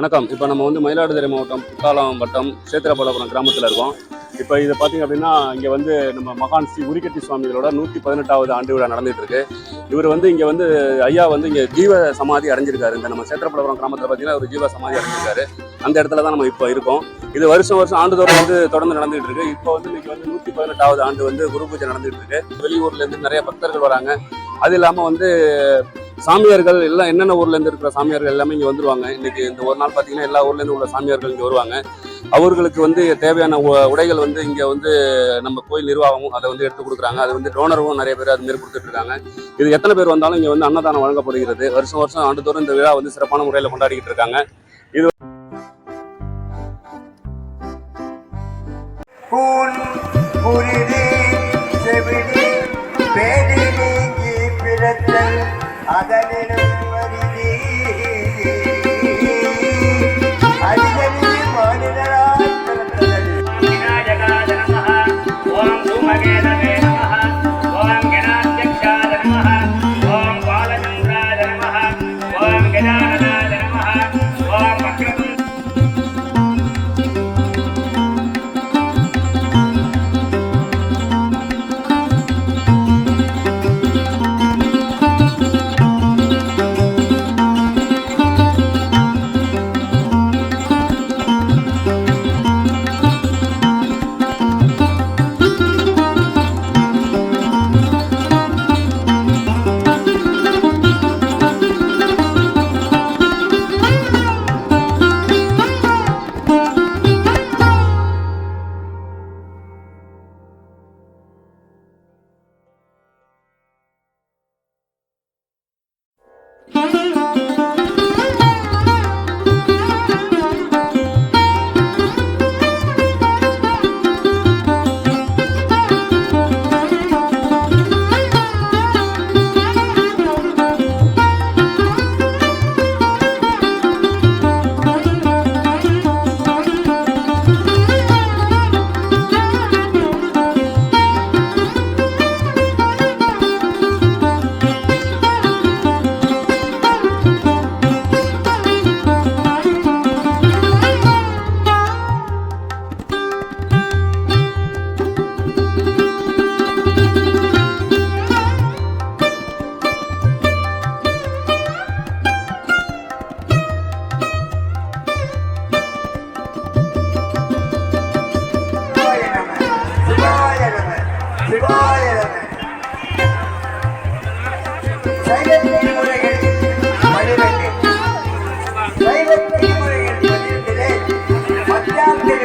வணக்கம். இப்போ நம்ம வந்து மயிலாடுதுறை மாவட்டம் குத்தாலம் வட்டம் சேத்திரபாலபுரம் கிராமத்தில் இருக்கோம். இப்போ இதை பார்த்தீங்க அப்படின்னா இங்கே வந்து நம்ம மகான் ஸ்ரீ உரிக்கட்டி சுவாமிகளோட நூற்றி பதினெட்டாவது ஆண்டு விழா நடந்துகிட்ருக்கு இவர் வந்து இங்கே வந்து ஐயா வந்து இங்கே ஜீவ சமாதி அடைஞ்சிருக்காரு. இந்த நம்ம சேத்திரபாலபுரம் கிராமத்தில் பார்த்தீங்கன்னா ஒரு ஜீவ சமாதி அடைஞ்சிருக்காரு. அந்த இடத்துல தான் நம்ம இப்போ இருக்கோம். இது வருஷம் வருஷம் ஆண்டுதோறும் வந்து தொடர்ந்து நடந்துகிட்டு இருக்கு. இப்போ வந்து இன்னைக்கு வந்து நூற்றி பதினெட்டாவது ஆண்டு வந்து குரு பூஜை நடந்துகிட்டு இருக்கு. வெளியூர்லேருந்து நிறைய பக்தர்கள் வராங்க. அது இல்லாமல் வந்து சாமியார்கள் எல்லாம் என்னென்ன ஊர்லேருந்து இருக்கிற சாமியார்கள் எல்லாமே இங்கே வந்துருவாங்க. இன்றைக்கி இந்த ஒரு நாள் பார்த்தீங்கன்னா எல்லா ஊர்லேருந்து உள்ள சாமியார்கள் இங்கே வருவாங்க. அவர்களுக்கு வந்து தேவையான உ- உடைகள் வந்து இங்கே வந்து நம்ம கோயில் நிர்வாகமும் அதை வந்து எடுத்து கொடுக்குறாங்க. அது வந்து டோனரும் நிறைய பேர் அது மாரி இது எத்தனை பேர் வந்தாலும் இங்கே வந்து அன்னதானம் வழங்கப்படுகிறது. வருஷம் வருஷம் ஆண்டுதோறும் இந்த விழா வந்து சிறப்பான முறையில் கொண்டாடிக்கிட்டு இருக்காங்க. இது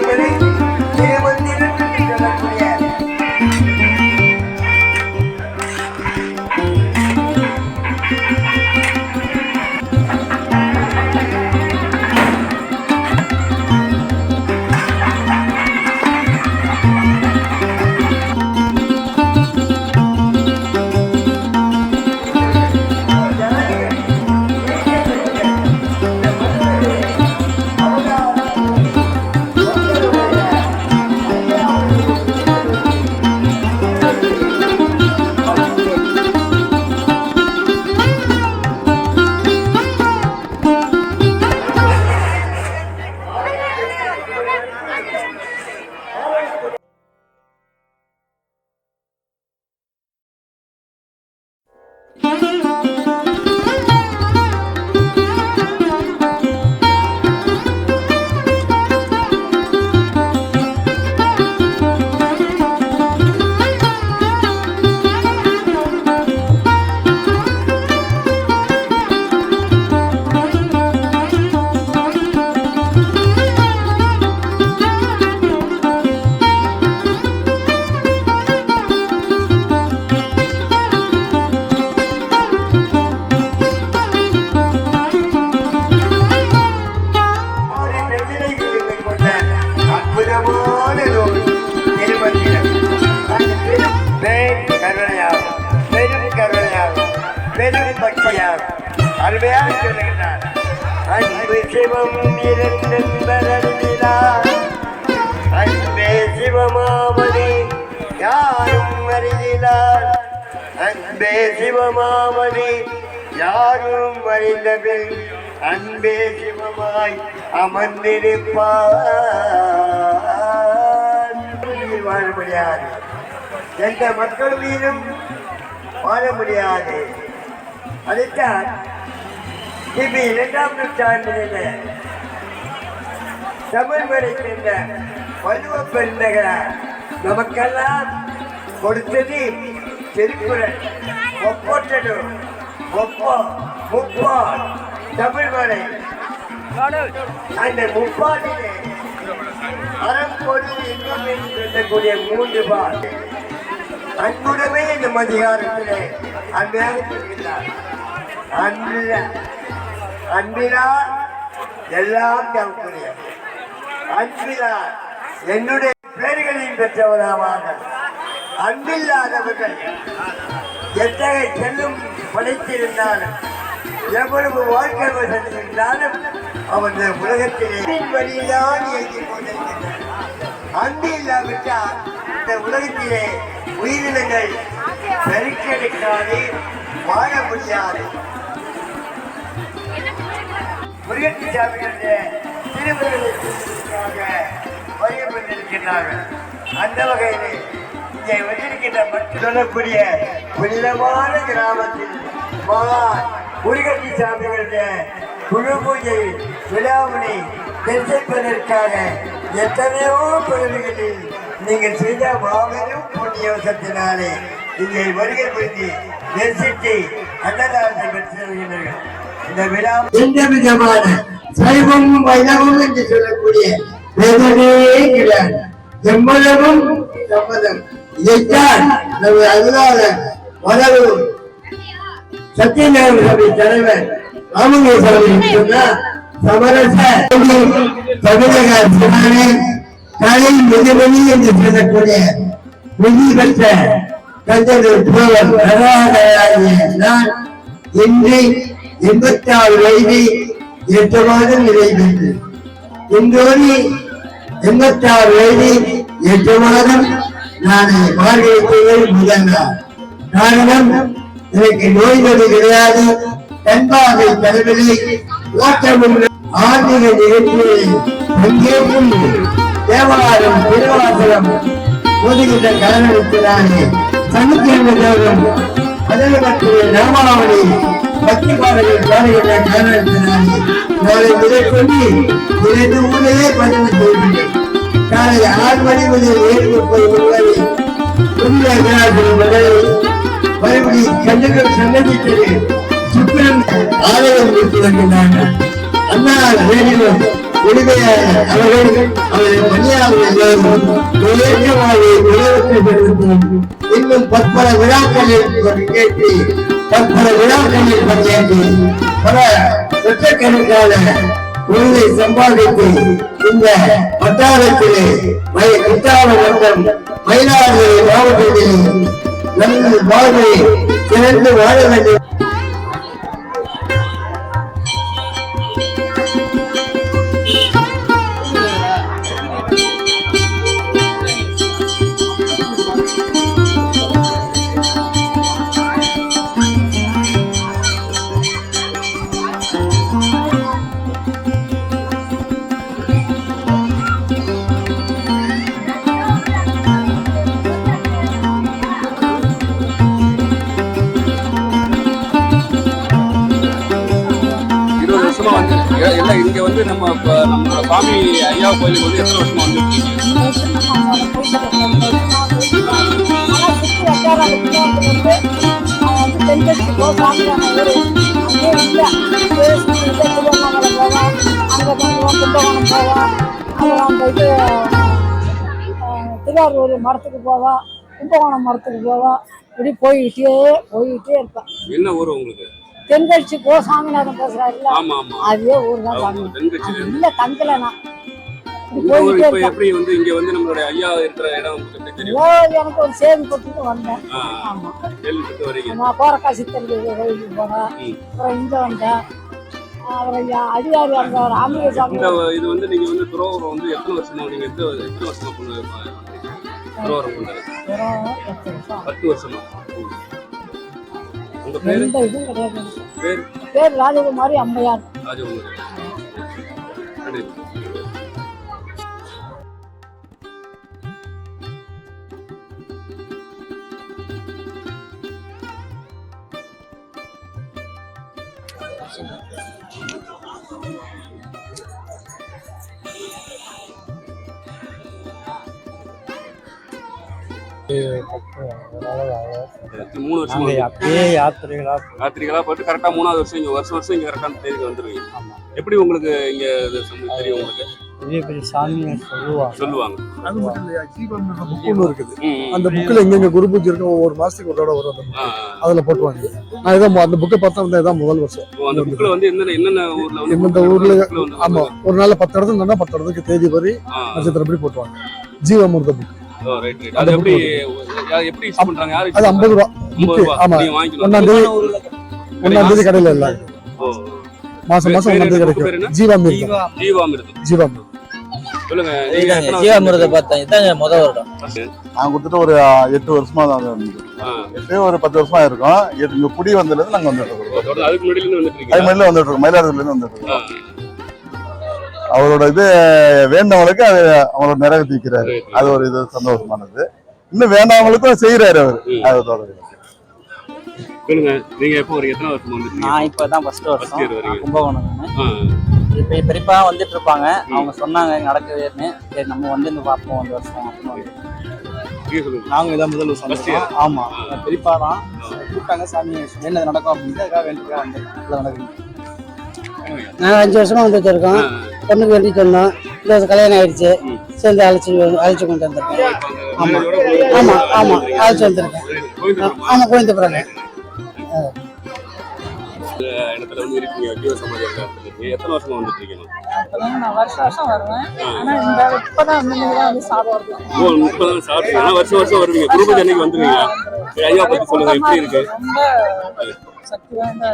everybody. அருமையாக சொல்லுகிறார் அன்பு சிவம் இரண்டென்பரறிவிலார் அன்பே சிவமாமணி யாரும் அறிகிறார் அன்பே சிவமாமணி யாரும் அறிந்தபின் அன்பே சிவமாய் அமர்ந்திருப்பார். வாழ முடியாது. எந்த மக்கள் மீதும் வாழ முடியாது. அதைத்தான் கிபி இரண்டாம் நூற்றாண்டிலே தமிழ் வரை சென்ற வலுவ பெருந்தகரார் நமக்கெல்லாம் கொடுத்தது திருக்குறள். ஒப்பொட்டது ஒப்போ முப்போ தமிழ் வரை அந்த முப்பாட்டிலே அறம் பொருள் இன்பம் என்று சொல்லக்கூடிய மூன்று பால் அன்புடமே இந்த அதிகாரத்திலே அன்பாக சொல்கிறார் அன்பில அன்பினால் எல்லாம் தவக்குரிய அன்பினால் என்னுடைய பேர்களையும் பெற்றவராவாங்க. அன்பில்லாதவர்கள் எத்தகைய செல்லும் படைத்திருந்தாலும் எவ்வளவு வாழ்க்கை வசதியிருந்தாலும் அவன் உலகத்திலே அன்பின் வழியில்தான் இயங்கிக் கொண்டிருக்கின்றனர். அன்பு இல்லாவிட்டால் இந்த உலகத்திலே உயிரினங்கள் பெருக்கெடுக்காது வாழ முடியாது. முருகத்தி சாமிகளுடைய திருமணத்திற்காக வழிபட்டிருக்கிறார்கள் அந்த வகையிலே இங்கே வந்திருக்கின்ற மக்கள் சொல்லக்கூடிய புனிதமான கிராமத்தில் மகான் முருகத்தி சாமிகளுடைய குழு பூஜை விழாவினை தரிசிப்பதற்காக எத்தனையோ பகுதிகளில் நீங்கள் செய்த மாபெரும் புண்ணியவசத்தினாலே இங்கே வருகை புரிந்து தரிசித்து அன்னதானத்தை பெற்று வருகின்றனர். இந்த விழா எந்த விதமான சைவமும் வைணவம் என்று சொல்லக்கூடிய வேதனையே கிடையாது எம்மதமும் சம்மதம் இதைத்தான் நமது அருளாத வரவு சத்யநாராயண சபை தலைவர் ராமலிங்க சாமி சொன்னார் சமரச தமிழக சிவானே கலை மிகுமணி என்று சொல்லக்கூடிய விதி பெற்ற தஞ்சை புலவர் கருணாகராகிய நான் இன்று எண்பத்தி ஆறு வயது எட்டு மாதம் நிறைவேற்று இன்றோடு எண்பத்தி ஆறு வயது எட்டு மாதம் நான் பார்வையிட்டதில் முதல்வர். காரணம் எனக்கு நோய் நொடி கிடையாது. கண்பார்வை தலைவரை ஓட்டமும் ஆன்மீக நிகழ்ச்சிகளில் பங்கேற்கும் தேவாலயம் திருவாசலம் ஓதுகின்ற காரணத்தினாலே சனிக்கிழமை தேவரும் அதற்கு நாமாவளி பக்தி பாடுகின்ற காரணத்தினாலே நாளை முதற்கொண்டு இரண்டு ஊரிலே பதிவு செய்கின்றேன் காலை ஆறு மணி முதல் ஏழு முப்பது மணி வரை புதிய விழாக்கள் மகளை மறுபடி கண்ணுகள் சன்னதித்தது சுக்கிரன் ஆலயம் வைத்து வருகின்றார்கள் அண்ணா ரேடியோ அவர்கள் இன்னும் பற்பல விழாக்களில் கேட்டு பற்பல விழாக்களில் பங்கேற்று பல லட்சக்கணக்கான பொருளை சம்பாதித்து இந்த வட்டாரத்திலே மய- குற்றாலம் மற்றும் மயிலாடுதுறை மாவட்டத்திலே நல்ல வாழ்வை சிறந்து வாழ வேண்டும். வந்து நம்ம இப்ப நம்மளோட சாமி ஐயா கோயிலுக்கு வந்து எத்தனை வருஷமா வந்து திருவாரூர் மரத்துக்கு போவா கும்பகோணம் மரத்துக்கு போவா இப்படி போய்கிட்டே போய்கிட்டே இருப்பேன். என்ன ஊர் உங்களுக்கு? தென்கட்சி கோ சாமிநாதன் பேசுறாருல்ல ஆமா ஆமா. அதே ஊர் தான் சாமி. இல்ல தங்கல நான் இப்படி இந்த ஊர் போய்கிட்டே இப்ப இருப்பேன் எப்படி வந்து இங்க வந்து நம்மளுடைய ஐயா இருக்கிற இடம் எனக்கு ஒரு சேவை வந்தேன். ஆமா. நான் போறக்கா சித்தருக்கு கோயிலுக்கு போனேன். அப்புறம் இங்க வந்தேன். சாமி. இது வந்து நீங்க வந்து துறவரம் வந்து எத்தனை வருஷமா நீங்க எத்தனை வருஷமா கொண்டது வெறும் பத்து வருஷம்? எந்த இதுவும் கிடையாது. பேர்? ராஜகுமாரி அம்மையார் ராஜகுமார். மூணு வருஷம் நாங்கள் அப்படியே யாத்திரைகளா ராத்திரிகளா போயிட்டு கரெக்டா மூணாவது வருஷம் இங்க வருஷம் வருஷம் இங்க கரெக்டான தேதிக்கு வந்துருவீங்க. எப்படி உங்களுக்கு இங்க தெரியும் உங்களுக்கு? பெரிய பெரிய சாமிங்க சொல்லுவாங்க. சொல்லுவாங்க. அது மட்டும் இல்லையா? ஜீவன் புக் ஒன்று இருக்குது. அந்த புக்கில் எங்கெங்க குரு பூஜை இருக்கும் ஒவ்வொரு மாசத்துக்கு ஒரு தடவை வரும் அந்த அதுல போட்டுருவாங்க. நான் இதான் அந்த புக்கை பார்த்தா வந்து இதான் முதல் வருஷம். அந்த புக்ல வந்து என்னென்ன என்னென்ன ஊர்ல வந்து எந்தெந்த ஊர்ல bookல வந்து ஆமா. ஒரு நாள்ல பத்து இடத்துல இருந்தா பத்து இடத்துக்கு தேதி வரி நட்சத்திரப்படி போட்டுருவாங்க. ஜீவாமிர்த புக். அது எப்படி எப்படி யூஸ் பண்றாங்க? யாரு அது ஐம்பது ரூபா. ஐம்பது புக்கு ரூபா. ஆமா. நீங்க வாங்கிக்கணும் ஒன்னாம் தேதி ஒன்னாம் தேதி கடையில இல்ல. ஓ, மாசம் மாசம் பேரு ஒன்னாம் தேதி என்ன? பேரு கிடைக்கும் என்ன? ஜீவாமிர்தம். ஜீவாமிர்தம் ஜீவாமிர்தம் சொல்லுங்க. நீங்க இதாங்க எத்தனை ஜீவாமிரத பார்த்தேன். இதாங்க முத வருடம்? நான் கொடுத்துட்டு ஒரு எட்டு வருஷமா தான் இருந்தது ஆ, எப்பயும் ஒரு பத்து வருஷமா இருக்கும். இங்க குடி வந்ததுல நாங்க வந்துட்டு இருக்கோம். அதுக்கு இருந்து வந்துட்டு இருக்கோம். மயிலாடுதுறையில இருந்து வந்துட்டு இருக்கோம். அவரோட இது வேண்டவங்களுக்கு அது அவரோட நிறைவேற்றிக்கிறாரு. அது ஒரு இது சந்தோஷமானது. இன்னும் வேண்டாமங்களுக்கும் செய்யறாரு அவர். அதோட சொல்லுங்க நீங்க எப்போ ஒரு எத்தனை வருஷம் நான் இப்போ தான் ஃபர்ஸ்ட் வருஷம். கும்பகோணம் இப்போ பெரியப்பா வந்துட்டு இருப்பாங்க. அவங்க சொன்னாங்க நடக்குதுன்னு. சரி நம்ம வந்து இந்த பார்ப்போம் இந்த வருஷம் அப்படின்னு வந்து. நீங்க இதான் முதல் வருஷம். ஆமா. பெரியப்பா தான். கூப்பிட்டாங்க சாமி வேண்டது நடக்கும்? அப்படின்னு அதுக்காக வந்து நல்லா நடக்குது நாங்கள் அஞ்சு வருஷமா வந்துட்டு இருக்கோம். பொண்ணுக்கு வேண்டி சொன்னோம் இந்த கல்யாணம் ஆயிடுச்சு. சேர்ந்து அழைச்சி அழைச்சி கொண்டு வந்திருக்கேன். ஆமாம் ஆமாம் அழைச்சி வந்திருக்கேன். ஆமாம் கோயந்தபுரம் வந்து இருக்கீங்க ஜீவ இருக்கீங்க. எத்தனை வருஷமா வந்துட்டு இருக்கீங்க? நான் வருஷம் வருஷம் வருவேன். ஆனா இந்த தான் வந்து சாப்பிடுறது ஓ வருஷம் வருஷம் வருவீங்க. குருபூஜை அன்னைக்கு வந்துருவீங்க. ஐயா பத்தி சொல்லுங்க. எப்படி இருக்கு? ரொம்ப சக்தி வாய்ந்த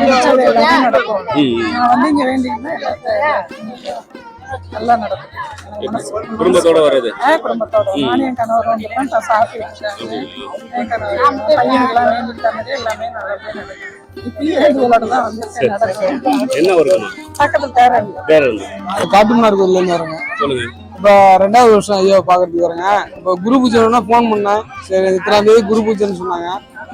நினைச்சது எல்லாமே நடக்கும். நான் வந்து இங்க நல்லா நடக்கும். குடும்பத்தோட வர்றது? ஆ, குடும்பத்தோட. நானும் என் கணவர் வந்துட்டேன் நான் சாப்பிட்டு என் கணவர் மாதிரி எல்லாமே நல்லபடியா நடக்கும் என்ன காட்டுமன்னார் கோயில்ல இருந்து வரேங்க. சொல்லுங்க. இப்போ ரெண்டாவது வருஷம் ஐயா பாக்குறதுக்கு வரேங்க. இப்போ குரு பூஜைனா ஃபோன் பண்ணேன். சரி இத்தனாம் தேதி குரு பூஜைன்னு சொன்னாங்க.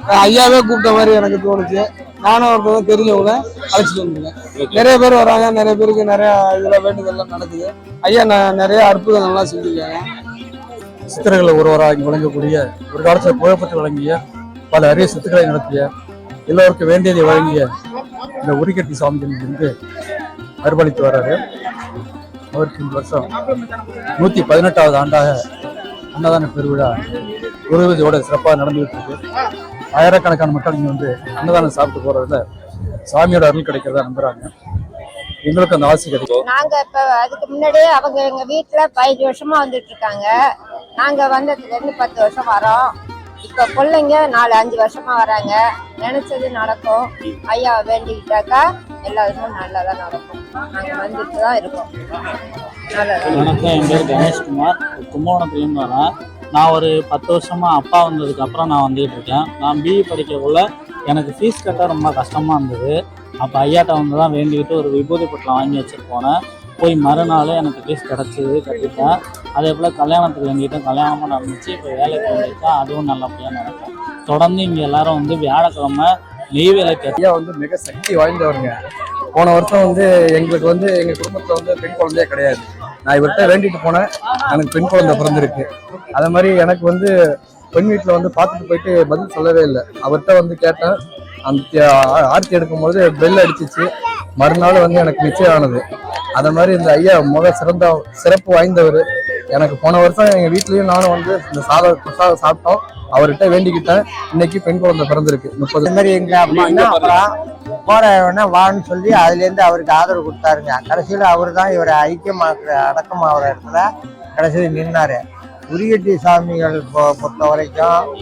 ஐயாவே கூப்பிட்ட மாதிரி எனக்கு தோணுச்சு. நானும் ஒருத்தவங்க தெரிஞ்சவங்க அழைச்சிட்டு வந்துருக்கேன் நிறைய பேர் வராங்க. நிறைய பேருக்கு நிறைய இதுல வேண்டுதல்லாம் நடக்குது. ஐயா ந- நிறைய அற்புதங்கள்லாம் செஞ்சிருக்காங்க. சித்திரங்களை ஒருவராக இங்கு வழங்கக்கூடிய ஒரு காலத்தில் புகழ்பெற்று வழங்கிய பல அரிய சித்துக்களை நடத்திய எல்லோருக்கும் வேண்டியதை வழங்கிய இந்த உரிக்கட்டி சுவாமிகள் வந்து அர்ப்பணித்து வர்றாரு. அவருக்கு இந்த வருஷம் நூற்றி பதினெட்டாவது ஆண்டாக அன்னதான பெருவிழா குருவதியோட சிறப்பாக நடந்துகிட்டு இருக்கு ஆயிரக்கணக்கான மக்கள் இங்கே வந்து அன்னதானம் சாப்பிட்டு போறதுல சாமியோட அருள் கிடைக்கிறதா நம்புறாங்க. எங்களுக்கு அந்த ஆசை கிடைக்கும் நாங்க இப்ப அதுக்கு முன்னாடியே அவங்க எங்க வீட்டுல பதினஞ்சு வருஷமா வந்துட்டு இருக்காங்க. நாங்க வந்ததுல இருந்து பத்து வருஷம் வரோம். இப்ப பிள்ளைங்க நாலு அஞ்சு வருஷமா வராங்க. நினைச்சது நடக்கும். ஐயா வேண்டிக்கிட்டாக்கா எல்லாருக்கும் நல்லதா நடக்கும். நாங்க வந்துட்டு தான் இருக்கோம் வணக்கம். என் பேர் கணேஷ்குமார். கும்பகோணத்துலேருந்து வரேன் நான் ஒரு பத்து வருஷமா அப்பா வந்ததுக்கு அப்புறம் நான் வந்துகிட்டு இருக்கேன். நான் பிஇ படிக்கக்குள்ள எனக்கு ஃபீஸ் கட்ட ரொம்ப கஷ்டமா இருந்தது. அப்போ ஐயாட்ட வந்து தான் வேண்டிக்கிட்டு ஒரு விபூதி பட்டம் வாங்கி வச்சுட்டு போனேன். போய் மறுநாள் எனக்கு ஃபீஸ் கிடச்சிது கட்டிட்டேன். அதே போல் கல்யாணத்துக்கு வேண்டிட்டு கல்யாணமும் நடந்துச்சு. இப்போ வேலைக்கு வேண்டிட்டேன் அதுவும் நல்லபடியாக நடக்கும். தொடர்ந்து இங்கே எல்லாரும் வந்து வியாழக்கிழமை நெய் விளக்கு ஐயா வந்து மிக சக்தி வாய்ந்தவருங்க. போன வருஷம் வந்து எங்களுக்கு வந்து எங்கள் குடும்பத்தில் வந்து பெண் குழந்தையே கிடையாது. நான் இவர்கிட்ட வேண்டிட்டு போனேன். எனக்கு பெண் குழந்தை பிறந்திருக்கு. அதே மாதிரி எனக்கு வந்து பெண் வீட்டில் வந்து பார்த்துட்டு போயிட்டு பதில் சொல்லவே இல்லை. அவர்கிட்ட வந்து கேட்டேன். அந்த ஆர்த்தி எடுக்கும்போது பெல் அடிச்சிச்சு. மறுநாள் வந்து எனக்கு நிச்சயம் ஆனது. அதை மாதிரி இந்த ஐயா முக சிறந்த சிறப்பு வாய்ந்தவர். எனக்கு போன வருஷம் எங்க வீட்லயும் நானும் வந்து இந்த சாத பிரசாதம் சாப்பிட்டோம். அவர்கிட்ட வேண்டிக்கிட்டேன். இன்னைக்கு பெண் குழந்தை பிறந்திருக்கு. முப்பது இந்த மாதிரி எங்க அப்படின்னா போற வேணா வான்னு சொல்லி அதுல இருந்து அவருக்கு ஆதரவு கொடுத்தாருங்க. கடைசியில அவர் தான் இவரை ஐக்கியமாக்குற அடக்கமாகிற இடத்துல கடைசியில் நின்னாரு. உரியட்டி சாமிகள் பொ- பொறுத்த வரைக்கும்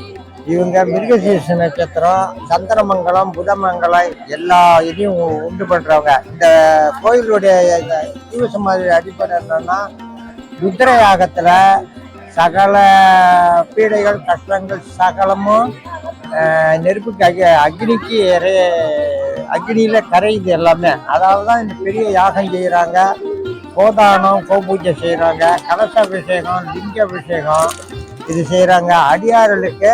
இவங்க மிருகசீர்ஷ நட்சத்திரம் சந்திரமங்கலம் புதமங்கலம் எல்லா இதையும் உ- உண்டு பண்றவங்க. இந்த கோயிலுடைய இந்த ஜீவசமாதி அடிப்படை என்னன்னா ருத்ர யாகத்தில் சகல பீடைகள் கஷ்டங்கள் சகலமும் நெருப்புக்கு அக் அக்னிக்கு இறை அக்னியில கரையுது எல்லாமே. அதாவது தான் இந்த பெரிய யாகம் செய்கிறாங்க கோதானம் கோபூஜை செய்யறாங்க கலசாபிஷேகம் லிங்க அபிஷேகம் இது செய்கிறாங்க அடியார்களுக்கு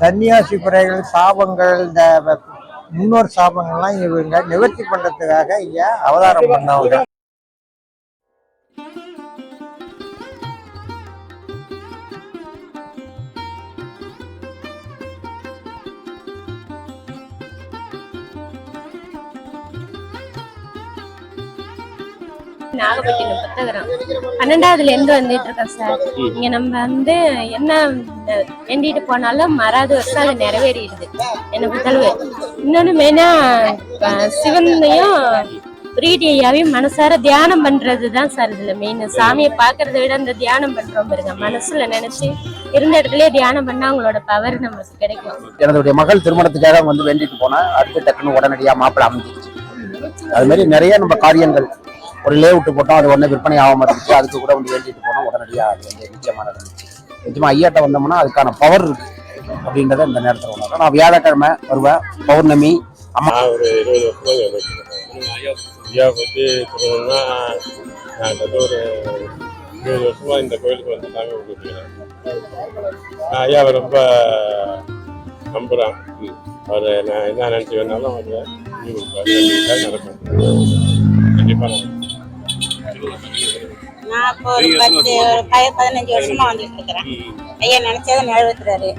சன்னியாசி குறைகள் சாபங்கள் இந்த முன்னோர் சாபங்கள்லாம் இவங்க நிவர்த்தி பண்ணுறதுக்காக இங்கே அவதாரம் பண்ணவங்க. நாகப்பட்டினம் புத்தகரம். பன்னெண்டாவதுல இருந்து வந்துட்டு இருக்கோம் சார் இங்க நம்ம வந்து என்ன வேண்டிட்டு போனாலும் மறாத வருஷம் அது நிறைவேறிடுது. என்ன பொறுத்தளவு. இன்னொன்னு மெயினா சிவனையும் பிரீடி ஐயாவையும் மனசார தியானம் பண்றது தான் சார் இதுல மெயின் சாமியை பாக்குறத விட அந்த தியானம் பண்றோம் பாருங்க. மனசுல நினைச்சு இருந்த இடத்துலயே தியானம் பண்ணா அவங்களோட பவர் நமக்கு கிடைக்கும். எனதுடைய மகள் திருமணத்துக்காக வந்து வேண்டிட்டு போனேன் அடுத்து டக்குன்னு உடனடியா மாப்பிள்ளை அமைஞ்சிருச்சு. அது மாதிரி நிறைய நம்ம காரியங்கள் ஒரு லே விட்டு போட்டோம் அது உடனே விற்பனை ஆகாம இருந்துச்சு அதுக்கு கூட வந்து வேண்டிட்டு போனோம் உடனடியாக அது வந்து நிச்சயமாக நடந்துச்சு. ஐயாட்ட வந்தோம்னா அதுக்கான பவர் இருக்கு அப்படின்றத இந்த நேரத்தில் உணர்றேன் நான் வியாழக்கிழமை வருவேன். பௌர்ணமி அம்மா ஒரு இருபது வருஷம் ஐயா பற்றி சொல்லணும்னா நான் ஒரு இருபது வருஷமாக இந்த கோயிலுக்கு வந்து சாமி கும்பிட்டுருக்கேன் நான் ஐயாவை ரொம்ப நம்புகிறேன் அவர் நான் என்ன நினச்சி வேணாலும் அவர் கண்டிப்பாக நடக்கும் கண்டிப்பாக நான் இப்போ ஒரு பத்து பய- பதினஞ்சு வருஷமா வந்துட்டு இருக்கிறேன் ஐயா நினைச்சதை நிறைவேற்றுறாரு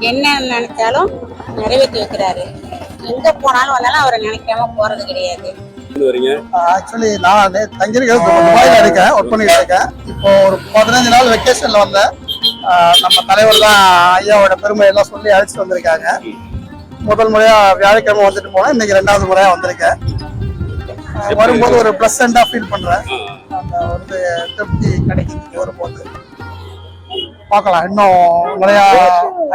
என்ன நினைச்சாலும் நிறைவேற்றி வைக்கிறாரு. எங்க போனாலும் வந்தாலும் அவரை நினைக்காம போறது கிடையாது. ஆக்சுவலி நான் தங்கியிருக்கிறது துபாயில் இருக்கேன் ஒர்க் பண்ணிட்டு இருக்கேன். இப்போ ஒரு பதினஞ்சு நாள் வெக்கேஷன்ல வந்தேன். நம்ம தலைவர் தான் ஐயாவோட பெருமை எல்லாம் சொல்லி அழைச்சிட்டு வந்திருக்காங்க. முதல் முறையா வியாழக்கிழமை வந்துட்டு போனேன். இன்னைக்கு ரெண்டாவது முறையா வந்திருக்கேன். வரும்போது ஒரு பிளசண்டா ஃபீல் பண்றேன். அந்த வந்து திருப்தி கிடைக்குது வரும்போது. பார்க்கலாம். இன்னும் நிறைய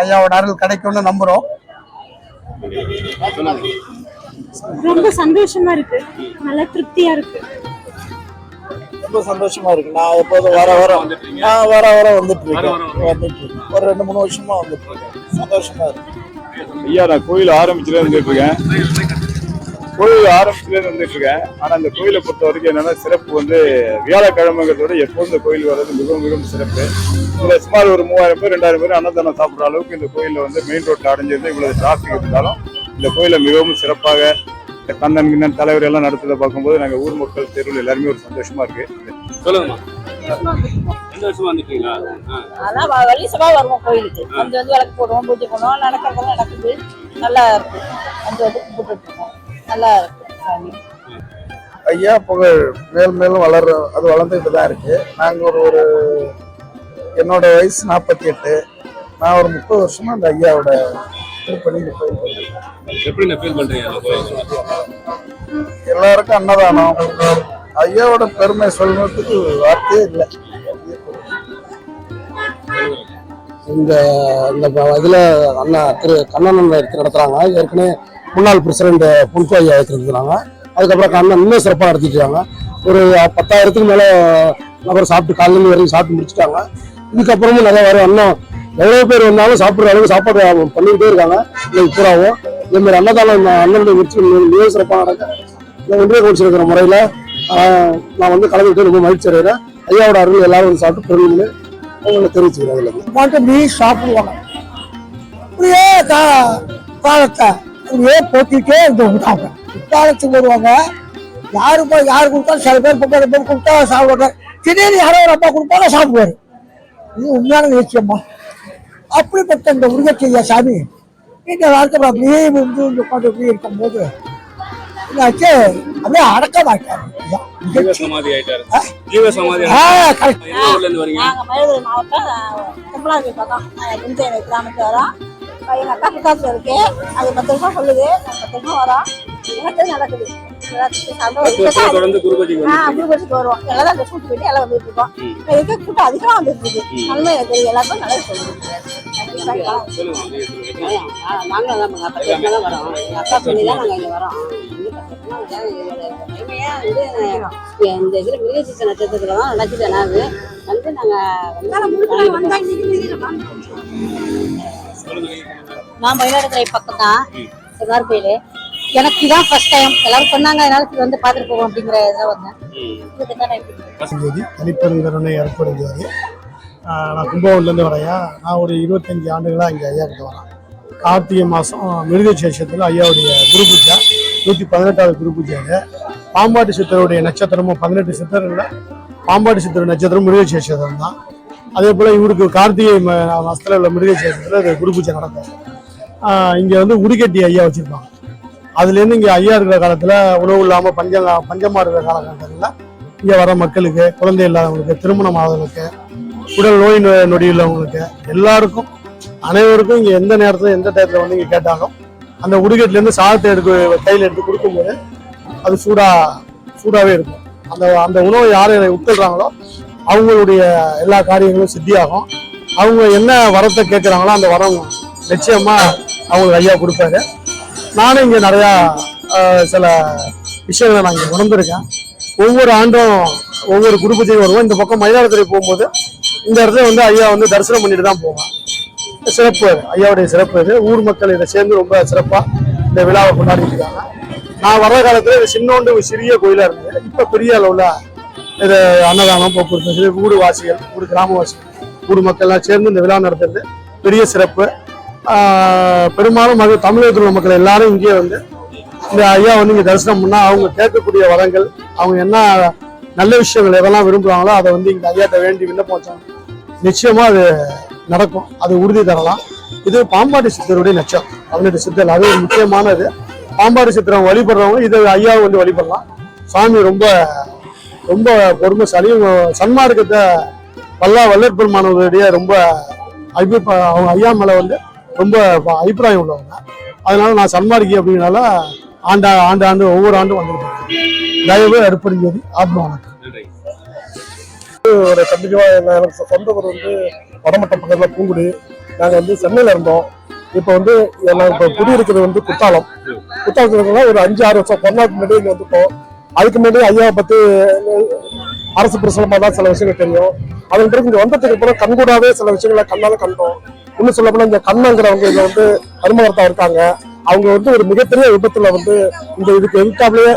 ஐயாவோட அருள் கிடைக்கும்னு நம்புறோம். ரொம்ப சந்தோஷமா இருக்கு. நல்ல திருப்தியா இருக்கு. ரொம்ப சந்தோஷமா இருக்கு. நான் எப்போதும் வர வர நான் வர வர வந்துட்டு இருக்கேன். வந்துட்டு இருக்கேன். ஒரு ரெண்டு மூணு வருஷமா வந்துட்டு இருக்கேன். சந்தோஷமா இருக்கு. ஐயா நான் கோயில் ஆரம்பிச்சுல வந்துட்டு இருக்கேன் கோயில் ஆரம்பிச்சுல இருந்து வந்துட்டு இருக்கேன் ஆனா இந்த கோயிலை பொறுத்த வரைக்கும் என்னன்னா சிறப்பு வந்து வியாழக்கிழமைங்கிறத விட எப்போதும் இந்த கோயில் வர்றது மிகவும் மிகவும் சிறப்பு. இதுல சுமார் ஒரு மூவாயிரம் பேர் ரெண்டாயிரம் பேர் அன்னதானம் சாப்பிடுற அளவுக்கு இந்த கோயில்ல வந்து மெயின் ரோட்ல அடைஞ்சிருந்து இவ்வளவு டிராஃபிக் இருந்தாலும் இந்த கோயிலை மிகவும் சிறப்பாக இந்த கண்ணன் கிண்ணன் தலைவர் எல்லாம் நடத்துறதை பார்க்கும்போது நாங்க ஊர் மக்கள் தெருவில் எல்லாருமே ஒரு சந்தோஷமா இருக்கு. சொல்லுங்கம்மா. ரெண்டு வருஷமா வந்துட்டீங்களா? ஆ. அதான் வலிசமா வருவோம் கோயிலுக்கு. வந்து வந்து விளக்கு போடுவோம் பூஜை பண்ணுவோம். நடக்கிறதெல்லாம் நடக்குது. நல்லா இருக்கு. வந்து வந்து கும்பிட்டு இருக்கோம் நல்லா இருக்கு சாமி ஐயா புகழ் மேல் மேலும் வளர அது வளர்ந்துட்டு தான் இருக்கு. நாங்க ஒரு ஒரு என்னோட வயசு நாற்பத்தி எட்டு நான் ஒரு முப்பது வருஷமா அந்த ஐயாவோட திருப்பணி எல்லாருக்கும் அன்னதானம். ஐயாவோட பெருமை சொல்றதுக்கு வார்த்தையே இல்லை. இந்த இந்த இதுல அண்ணா திரு கண்ணன் எடுத்து நடத்துறாங்க. ஏற்கனவே முன்னாள் பிரசிடண்ட் புல்கோ இருக்கிறாங்க அதுக்கப்புறம் கண்ணன் இன்னும் சிறப்பாக நடத்திட்டு ஒரு பத்தாயிரத்துக்கு மேலே நபர் சாப்பிட்டு காலையில் வரைக்கும் சாப்பிட்டு முடிச்சிட்டாங்க. இதுக்கப்புறமும் நிறைய வரும் இன்னும் எவ்வளோ பேர் வந்தாலும் சாப்பிட்ற அளவுக்கு சாப்பாடு பண்ணிக்கிட்டே இருக்காங்க. இன்னைக்கு பூராவும் இதே மாதிரி அன்னதானம் அண்ணனுடைய முயற்சி மிக சிறப்பாக நடக்க ஒன்றிய கவுன்சில் இருக்கிற நான் வந்து கலந்துக்கிட்டு ரொம்ப மகிழ்ச்சி அடைகிறேன். ஐயாவோட அருள் எல்லாரும் வந்து சாப்பிட்டு பெருமைன்னு அவங்களை தெரிவிச்சுக்கிறேன். அதில் பாட்டு மீ சாப்பிடுவாங்க இப்படியே காலத்தை. இப்படியே போத்திட்டே இருந்தவங்க காலத்துக்கு வருவாங்க. யாரு யாரு கொடுத்தாலும் சில பேர் பக்கம் பேர் கொடுத்தா சாப்பிடுவாங்க. திடீர்னு யாரோ ஒரு அப்பா கொடுப்பாங்க சாப்பிடுவாரு. இது உண்மையான நிச்சயமா அப்படிப்பட்ட இந்த உருகச்செய்யா சாமி இந்த வாழ்க்கை அப்படியே வந்து உட்காந்து இப்படி இருக்கும்போது என்னாச்சு அப்படியே அடக்க மாட்டாரு. இருந்து மயிலாடுதுறை மாவட்டம் கிராமத்து வரோம். எங்க அக்கா புத்தாத்துல இருக்கு அது பத்து வருஷம் சொல்லுது. பத்து வருஷம் வரோம். எனக்கு நடக்குது வருவோம். எல்லாம் போட்டு போயிட்டு எல்லாம் வந்துட்டு இருக்கோம். இதுக்கு கூட்டம் அதிகமா வந்துட்டு இருக்கு? நன்மை எனக்கு எல்லாருக்கும் நல்லது சொல்லுது சொல்லுங்க. நீங்க சொல்லுங்க. நாங்களும் தான் பத்து வருஷமா தான் வரோம். எங்க அக்கா சொல்லி தான் நாங்க இங்க வரோம். வந்து இந்த இதுல மிருகசீச நட்சத்திரத்துல தான் நடக்குது நாங்க வந்து நாங்க சொல்லுங்க நான் மயிலாடுதுறை பக்கம் தான் சிவார் கோயில். எனக்கு இதான் ஃபர்ஸ்ட் டைம் எல்லாரும் சொன்னாங்க அதனால வந்து பார்த்துட்டு போவோம் அப்படிங்கிற இதில் வந்தேன். இதுக்கு தான் நான் தேதி தனிப்பெருங்கருணை ஏற்படுகிறது. நான் கும்பகோணத்துலேருந்து வரையா நான் ஒரு இருபத்தஞ்சி ஆண்டுகளாக இங்கே ஐயா கிட்ட வரேன். கார்த்திகை மாதம் மிருகசேஷத்தில் ஐயாவுடைய குரு பூஜை நூற்றி பதினெட்டாவது குரு பூஜை அது. பாம்பாட்டு சித்தருடைய நட்சத்திரமும் பதினெட்டு சித்தரில் பாம்பாட்டு சித்தர் நட்சத்திரம் மிருகசேஷம் தான் அதே போல் இவருக்கு கார்த்திகை ம- உள்ள மிருகசேஷத்தில் அது குரு பூஜை நடக்கும். இங்கே வந்து உடுக்கட்டி ஐயா வச்சுருப்பாங்க. அதுலேருந்து இங்கே ஐயா இருக்கிற காலத்தில் உணவு இல்லாமல் பஞ்சம் பஞ்சமாக இருக்கிற காலகட்டத்தில் இங்கே வர மக்களுக்கு குழந்தை இல்லாதவங்களுக்கு திருமணம் ஆதவங்களுக்கு உடல் நோய் நொடி உள்ளவங்களுக்கு எல்லாருக்கும் அனைவருக்கும் இங்கே எந்த நேரத்தில் எந்த டயத்தில் வந்து இங்கே கேட்டாலும் அந்த உடுக்கட்டிலேருந்து சாதத்தை எடுக்க கையில் எடுத்து கொடுக்கும்போது அது சூடாக சூடாகவே இருக்கும். அந்த அந்த உணவை யார் உட்கொள்கிறாங்களோ அவங்களுடைய எல்லா காரியங்களும் சித்தியாகும். அவங்க என்ன வரத்தை கேட்குறாங்களோ அந்த வரம் நிச்சயமாக அவங்களுக்கு ஐயா கொடுப்பாரு. நானும் இங்கே நிறையா சில விஷயங்களை நான் இங்கே உணர்ந்திருக்கேன். ஒவ்வொரு ஆண்டும் ஒவ்வொரு குடும்பத்தையும் வருவோம். இந்த பக்கம் மயிலாடுதுறை போகும்போது இந்த இடத்துல வந்து ஐயா வந்து தரிசனம் பண்ணிட்டு தான் போவேன் சிறப்பு அது. ஐயாவுடைய சிறப்பு இது ஊர் மக்கள் இதை சேர்ந்து ரொம்ப சிறப்பாக இந்த விழாவை கொண்டாடிட்டு இருக்காங்க. நான் வர்ற காலத்தில் இது சின்னோண்டு சிறிய கோயிலாக இருந்தது. இப்போ பெரிய அளவில் இது அன்னதானம் போக்குவரத்து வசதி, ஊடு வாசிகள் ஊடு கிராமவாசிகள் ஊடு மக்கள்லாம் சேர்ந்து இந்த விழா நடத்துறது பெரிய சிறப்பு. பெரும்பாலும் அது தமிழகத்தில் உள்ள மக்கள் எல்லாரும் இங்கே வந்து இந்த ஐயா வந்து இங்கே தரிசனம் பண்ணால் அவங்க கேட்கக்கூடிய வரங்கள் அவங்க என்ன நல்ல விஷயங்கள் எதெல்லாம் விரும்புகிறாங்களோ அதை வந்து இங்கே ஐயாட்ட வேண்டி விண்ணப்பம் வச்சாங்க நிச்சயமாக அது நடக்கும். அது உறுதி தரலாம். இது பாம்பாட்டி சித்தருடைய நச்சம். அவனுடைய சித்தர் அது ஒரு முக்கியமானது. பாம்பாட்டி சித்திரம் வழிபடுறவங்க இது ஐயாவை வந்து வழிபடலாம். சாமி ரொம்ப ரொம்ப பொறுமைசாலி சன்மார்க்கத்தை வல்லா வல்லற் பெருமானவருடைய ரொம்ப அபிப்பா அவங்க ஐயா மேல வந்து ரொம்ப அபிப்பிராயம் உள்ளவங்க. அதனால நான் சன்மார்க்கி அப்படிங்கிறனால ஆண்டா ஆண்டு ஆண்டு ஒவ்வொரு ஆண்டும் வந்திருக்கேன். தயவு அர்ப்பணிஞ்சது ஆத்மா வணக்கம். ஒரு கண்டிப்பா என்ன- எனக்கு சொந்த ஊர் வந்து வடமட்ட பக்கத்துல பூங்குடி. நாங்க வந்து சென்னையில இருந்தோம். இப்போ வந்து நான் இப்போ குடியிருக்கிறது வந்து குத்தாலம் குத்தாலத்துல ஒரு அஞ்சு ஆறு வருஷம் கொரோனாக்கு முன்னாடி இங்க வந்துட்டோம். அதுக்கு முன்னாடி ஐயாவை பத்தி அரசு பிரசலமா தான் சில விஷயங்கள் தெரியும். அதன் பிறகு இங்க வந்ததுக்கு அப்புறம் கண்கூடாவே சில விஷயங்களை கண்ணால கண்டோம். இன்னும் சொல்ல போனா இந்த கண்ணங்கிறவங்க இங்க வந்து அருமகர்த்தா இருக்காங்க. அவங்க வந்து ஒரு மிகப்பெரிய விபத்துல வந்து இந்த இதுக்கு எதிர்த்தாப்லயே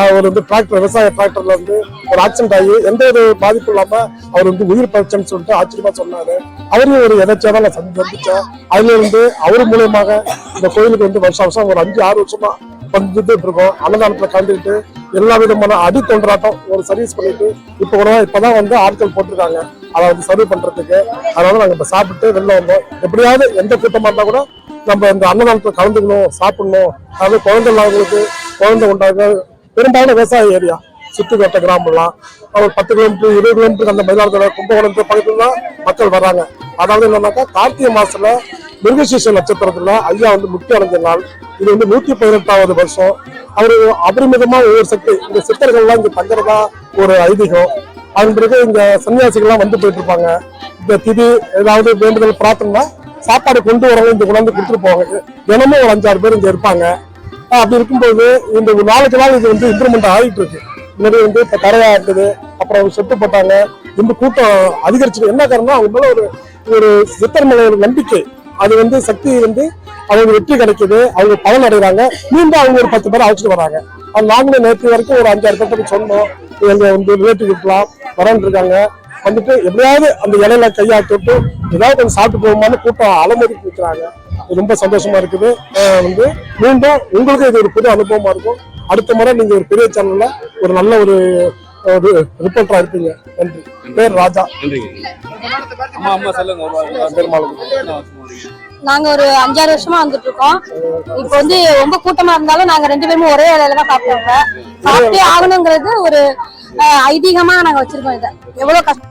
அவர் ஒரு வந்து டிராக்டர் விவசாய டிராக்டர்ல வந்து ஒரு ஆக்சிடென்ட் ஆகி எந்த ஒரு பாதிப்பும் இல்லாம அவர் வந்து உயிர் பறிச்சேன்னு சொல்லிட்டு ஆச்சரியமா சொன்னாரு. அவரையும் ஒரு எதாச்சியா தான் நான் சந்திச்சேன். அதுல இருந்து அவர் மூலியமாக இந்த கோயிலுக்கு வந்து வருஷம் வருஷம் ஒரு அஞ்சு ஆறு வருஷமா வந்துட்டு இருக்கோம். அன்னதானத்துல கலந்துக்கிட்டு எல்லா விதமான அடி தொண்டராட்டம் ஒரு சர்வீஸ் பண்ணிட்டு இப்போ கூட இப்பதான் வந்து ஆட்கள் போட்டிருக்காங்க. அதை வந்து சர்வ் பண்றதுக்கு. அதனால நாங்க இப்ப சாப்பிட்டு வெளில வந்தோம். எப்படியாவது எந்த கூட்டமா இருந்தா கூட நம்ம இந்த அன்னதானத்துல கலந்துக்கணும் சாப்பிடணும். அதாவது குழந்தை இல்லாதவங்களுக்கு குழந்தை உண்டாக பெரும்பாலும் விவசாய ஏரியா. சுத்தி வட்ட கிராமம்லாம் ஒரு பத்து கிலோமீட்டர் இருபது கிலோமீட்டருக்கு அந்த மயிலாடுதுறை கும்பகோணத்து பக்கத்துல தான் மக்கள் வராங்க. அதாவது என்னன்னாக்கா கார்த்திகை மாசத்துல மிருகசீச நட்சத்திரத்துல ஐயா வந்து முக்கிய அடைஞ்ச நாள். இது வந்து நூத்தி பதினெட்டாவது வருஷம். அவரு அபரிமிதமா ஒவ்வொரு சக்தி இந்த சித்தர்கள்லாம் இங்க தங்குறதா ஒரு ஐதீகம். அதன் பிறகு இந்த சன்னியாசிகள்லாம் வந்து போயிட்டு இருப்பாங்க இந்த திதி ஏதாவது வேண்டுதல் பிரார்த்தனை சாப்பாடு கொண்டு வரவங்க இந்த கொண்டாந்து கொடுத்துட்டு போவாங்க. தினமும் ஒரு அஞ்சாறு பேர் இங்க இருப்பாங்க. அப்படி இருக்கும்போது இந்த நாளுக்கு நாள் இது வந்து இம்ப்ரூவ்மெண்ட் ஆகிட்டு இருக்கு முன்னாடி வந்து இப்போ தரையா இருக்குது. அப்புறம் செட்டு போட்டாங்க. இந்த கூட்டம் அதிகரிச்சது என்ன காரணம் அவங்க மேலே ஒரு ஒரு சித்தர் ஒரு நம்பிக்கை. அது வந்து சக்தி வந்து அவங்க வெற்றி கிடைக்குது. அவங்க பலன் அடைகிறாங்க. மீண்டும் அவங்க ஒரு பத்து பேர் அழைச்சிட்டு வராங்க. அது நாங்களும் நேற்று வரைக்கும் ஒரு அஞ்சாறு பேர்த்துக்கு சொன்னோம். எங்க வந்து ரிலேட்டிவ் இருக்கலாம் வரன்னு இருக்காங்க. வந்துட்டு எப்படியாவது அந்த இலையில கையாட்டி தொட்டு ஏதாவது கொஞ்சம் சாப்பிட்டு போகுமான்னு கூட்டம் அலமதி கொடுக்குறாங்க ரொம்ப சந்தோஷமா இருக்குது. வந்து மீண்டும் உங்களுக்கு இது ஒரு புது அனுபவமா இருக்கும். அடுத்த முறை நீங்க ஒரு பெரிய சேனல்ல ஒரு நல்ல ஒரு ஒரு ரிப்போர்ட்டரா இருப்பீங்க. நன்றி. பேர் ராஜா? நாங்க ஒரு அஞ்சாறு வருஷமா வந்துட்டு இருக்கோம். இப்போ வந்து ரொம்ப கூட்டமா இருந்தாலும் நாங்க ரெண்டு பேருமே ஒரே இலையில தான் சாப்பிடுவோம் சாப்பிட்டே ஆகணுங்கிறது ஒரு ஐதீகமா நாங்க வச்சிருக்கோம் இதை. எவ்வளவு கஷ்டம்.